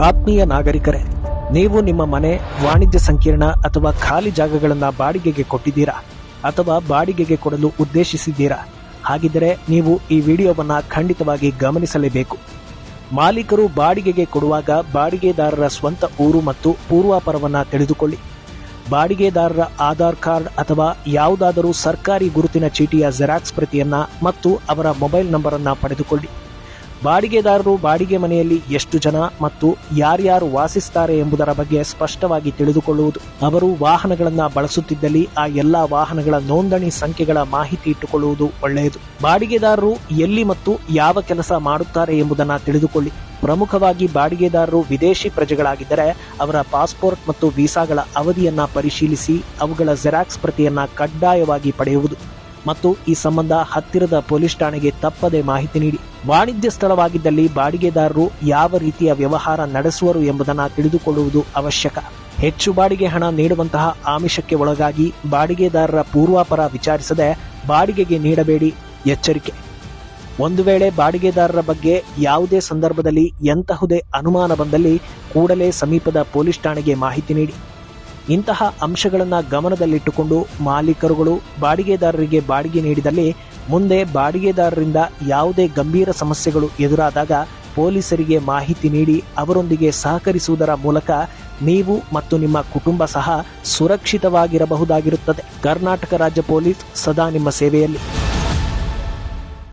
ಆತ್ಮೀಯ ನಾಗರಿಕರೇ, ನೀವು ನಿಮ್ಮ ಮನೆ, ವಾಣಿಜ್ಯ ಸಂಕೀರ್ಣ ಅಥವಾ ಖಾಲಿ ಜಾಗಗಳನ್ನು ಬಾಡಿಗೆಗೆ ಕೊಟ್ಟಿದ್ದೀರಾ ಅಥವಾ ಬಾಡಿಗೆಗೆ ಕೊಡಲು ಉದ್ದೇಶಿಸಿದ್ದೀರಾ? ಹಾಗಿದ್ದರೆ ನೀವು ಈ ವಿಡಿಯೋವನ್ನು ಖಂಡಿತವಾಗಿ ಗಮನಿಸಲೇಬೇಕು. ಮಾಲೀಕರು ಬಾಡಿಗೆಗೆ ಕೊಡುವಾಗ ಬಾಡಿಗೆದಾರರ ಸ್ವಂತ ಊರು ಮತ್ತು ಪೂರ್ವಾಪರವನ್ನು ತಿಳಿದುಕೊಳ್ಳಿ. ಬಾಡಿಗೆದಾರರ ಆಧಾರ್ ಕಾರ್ಡ್ ಅಥವಾ ಯಾವುದಾದರೂ ಸರ್ಕಾರಿ ಗುರುತಿನ ಚೀಟಿಯ ಜೆರಾಕ್ಸ್ ಪ್ರತಿಯನ್ನ ಮತ್ತು ಅವರ ಮೊಬೈಲ್ ನಂಬರ್ ಅನ್ನ ಪಡೆದುಕೊಳ್ಳಿ. ಬಾಡಿಗೆದಾರರು ಬಾಡಿಗೆ ಮನೆಯಲ್ಲಿ ಎಷ್ಟು ಜನ ಮತ್ತು ಯಾರ್ಯಾರು ವಾಸಿಸುತ್ತಾರೆ ಎಂಬುದರ ಬಗ್ಗೆ ಸ್ಪಷ್ಟವಾಗಿ ತಿಳಿದುಕೊಳ್ಳುವುದು. ಅವರು ವಾಹನಗಳನ್ನ ಬಳಸುತ್ತಿದ್ದಲ್ಲಿ ಆ ಎಲ್ಲಾ ವಾಹನಗಳ ನೋಂದಣಿ ಸಂಖ್ಯೆಗಳ ಮಾಹಿತಿ ಇಟ್ಟುಕೊಳ್ಳುವುದು ಒಳ್ಳೆಯದು. ಬಾಡಿಗೆದಾರರು ಎಲ್ಲಿ ಮತ್ತು ಯಾವ ಕೆಲಸ ಮಾಡುತ್ತಾರೆ ಎಂಬುದನ್ನು ತಿಳಿದುಕೊಳ್ಳಿ. ಪ್ರಮುಖವಾಗಿ ಬಾಡಿಗೆದಾರರು ವಿದೇಶಿ ಪ್ರಜೆಗಳಾಗಿದ್ದರೆ ಅವರ ಪಾಸ್ಪೋರ್ಟ್ ಮತ್ತು ವೀಸಾಗಳ ಅವಧಿಯನ್ನ ಪರಿಶೀಲಿಸಿ ಅವುಗಳ ಜೆರಾಕ್ಸ್ ಪ್ರತಿಯನ್ನ ಕಡ್ಡಾಯವಾಗಿ ಪಡೆಯುವುದು. ಮತ್ತು ಈ ಸಂಬಂಧ ಹತ್ತಿರದ ಪೊಲೀಸ್ ಠಾಣೆಗೆ ತಪ್ಪದೆ ಮಾಹಿತಿ ನೀಡಿ. ವಾಣಿಜ್ಯ ಸ್ಥಳವಾಗಿದ್ದಲ್ಲಿ ಬಾಡಿಗೆದಾರರು ಯಾವ ರೀತಿಯ ವ್ಯವಹಾರ ನಡೆಸುವರು ಎಂಬುದನ್ನು ತಿಳಿದುಕೊಳ್ಳುವುದು ಅವಶ್ಯಕ. ಹೆಚ್ಚು ಬಾಡಿಗೆ ಹಣ ನೀಡುವಂತಹ ಆಮಿಷಕ್ಕೆ ಒಳಗಾಗಿ ಬಾಡಿಗೆದಾರರ ಪೂರ್ವಾಪರ ವಿಚಾರಿಸದೆ ಬಾಡಿಗೆಗೆ ನೀಡಬೇಡಿ. ಎಚ್ಚರಿಕೆ. ಒಂದು ವೇಳೆ ಬಾಡಿಗೆದಾರರ ಬಗ್ಗೆ ಯಾವುದೇ ಸಂದರ್ಭದಲ್ಲಿ ಎಂತಹುದೇ ಅನುಮಾನ ಬಂದಲ್ಲಿ ಕೂಡಲೇ ಸಮೀಪದ ಪೊಲೀಸ್ ಠಾಣೆಗೆ ಮಾಹಿತಿ ನೀಡಿ. ಇಂತಹ ಅಂಶಗಳನ್ನು ಗಮನದಲ್ಲಿಟ್ಟುಕೊಂಡು ಮಾಲೀಕರುಗಳು ಬಾಡಿಗೆದಾರರಿಗೆ ಬಾಡಿಗೆ ನೀಡಿದಲ್ಲಿ ಮುಂದೆ ಬಾಡಿಗೆದಾರರಿಂದ ಯಾವುದೇ ಗಂಭೀರ ಸಮಸ್ಯೆಗಳು ಎದುರಾದಾಗ ಪೊಲೀಸರಿಗೆ ಮಾಹಿತಿ ನೀಡಿ ಅವರೊಂದಿಗೆ ಸಹಕರಿಸುವುದರ ಮೂಲಕ ನೀವು ಮತ್ತು ನಿಮ್ಮ ಕುಟುಂಬ ಸಹ ಸುರಕ್ಷಿತವಾಗಿರಬಹುದಾಗಿರುತ್ತದೆ. ಕರ್ನಾಟಕ ರಾಜ್ಯ ಪೊಲೀಸ್ ಸದಾ ನಿಮ್ಮ ಸೇವೆಯಲ್ಲಿ.